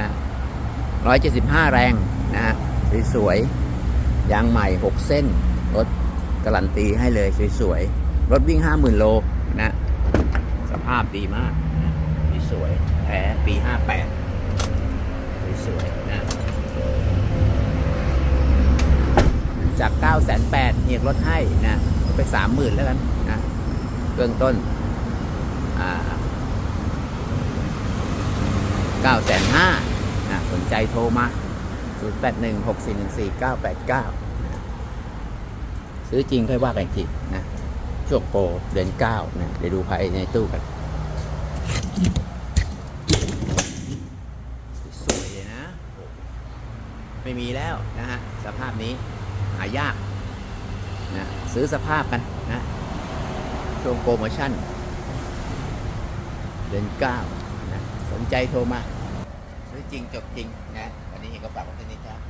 นะร้อยเจ็ดสิบห้าแรงนะฮะสวยๆยางใหม่หกเส้น รถการันตีให้เลยสวยๆ รถวิ่งห้าหมื่นโลนะ สภาพดีมากนะสวยแท้ปีห้าแปดสวยๆนะจาก9 8 0 0 0เฮียกลดให้นะก็ไป30,000แล้วกันนะเบื้องต้นอ่า9 5 0 0 0นะสนใจ โทรมา 0 8 1 6 4 1 4 9 8 9นะซื้อจริงค่อยว่ากันทีนะช่วงโปรเดือน9นะเดี๋ยวดูภายในตู้กันสวยเลยนะ ไม่มีแล้วนะฮะ สภาพนี้หายากนะซื้อสภาพกันนะช่วงโปรโมชั่น เดือนเก้านะสนใจโทรมา ซื้อจริงจบจริงนะวันนี้เห็นก็ฝากไว้ที่นี้ครับ